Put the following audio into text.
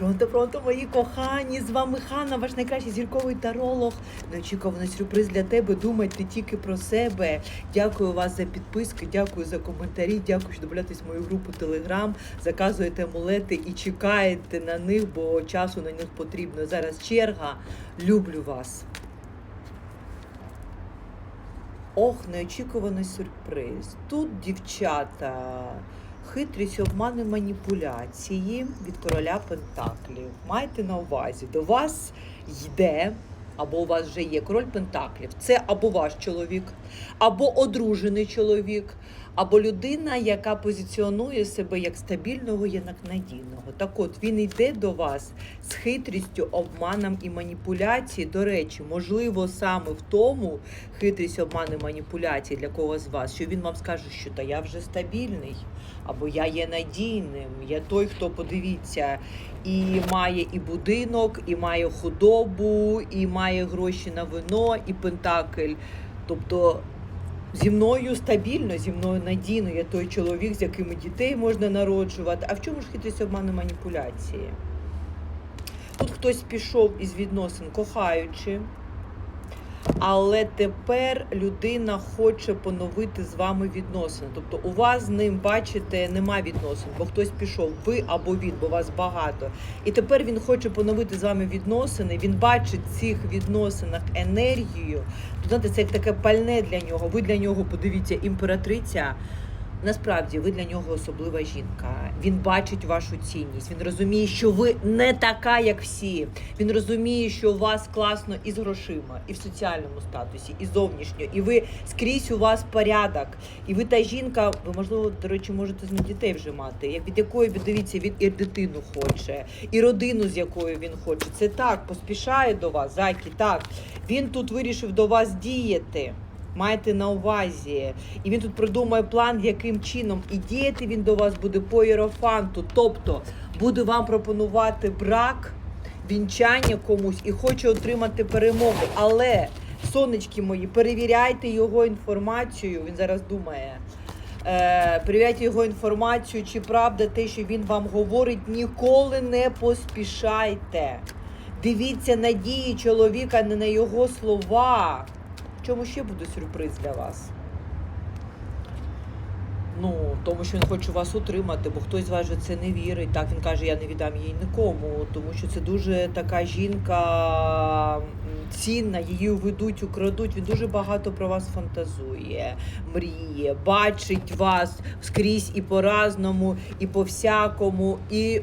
Пронто, пронто, мої кохані! З вами Ханна, ваш найкращий зірковий таролог. Неочікуваний сюрприз для тебе. Думайте тільки про себе. Дякую вас за підписки, дякую за коментарі, дякую, що добавляєтесь в мою групу Телеграм, заказуєте амулети і чекаєте на них, бо часу на них потрібно. Зараз черга. Люблю вас. Ох, неочікуваний сюрприз. Тут дівчата. Хитрість, обмани, маніпуляції від короля Пентаклів. Майте на увазі, до вас йде, або у вас вже є король Пентаклів. Це або ваш чоловік, або одружений чоловік, або людина, яка позиціонує себе як стабільного, як надійного. Так от він йде до вас з хитрістю, обманом і маніпуляцією. До речі, можливо, саме в тому хитрість, обман і маніпуляції для кого з вас, що він вам скаже, що та я вже стабільний, або я є надійним, я той, хто подивіться, і має і будинок, і має худобу, і має гроші на вино, і пентакль. Тобто зі мною стабільно, зі мною надійно. Я той чоловік, з якими дітей можна народжувати. А в чому ж хитрість обману маніпуляції? Тут хтось пішов із відносин, кохаючи, але тепер людина хоче поновити з вами відносини. Тобто у вас з ним, бачите, нема відносин, бо хтось пішов, ви або він, бо вас багато. І тепер він хоче поновити з вами відносини. Він бачить в цих відносинах енергію. То, знаєте, це як таке пальне для нього. Ви для нього подивіться, імператриця. Насправді ви для нього особлива жінка. Він бачить вашу цінність. Він розуміє, що ви не така, як всі. Він розуміє, що у вас класно і з грошима, і в соціальному статусі, і зовнішньо. І ви скрізь у вас порядок. І ви та жінка, ви можливо, до речі, можете з дітей вже мати. Як від якої дивіться, він і дитину хоче, і родину, з якою він хоче. Це так, поспішає до вас, зайки. Так він тут вирішив до вас діяти. Майте на увазі. І він тут придумає план, яким чином і діяти він до вас буде по єрофанту. Тобто буде вам пропонувати брак, вінчання комусь і хоче отримати перемогу. Але, сонечки мої, перевіряйте його інформацію. Він зараз думає. Е, перевіряйте його інформацію, чи правда те, що він вам говорить, ніколи не поспішайте. Дивіться на дії чоловіка, не на його слова. Чому ще буде сюрприз для вас? Ну, тому що він хоче вас утримати, бо хтось вас же це не вірить. Так він каже, я не віддам їй нікому, тому що це дуже така жінка цінна, її уведуть, украдуть. Він дуже багато про вас фантазує, мріє, бачить вас скрізь і по-разному, і по всякому, і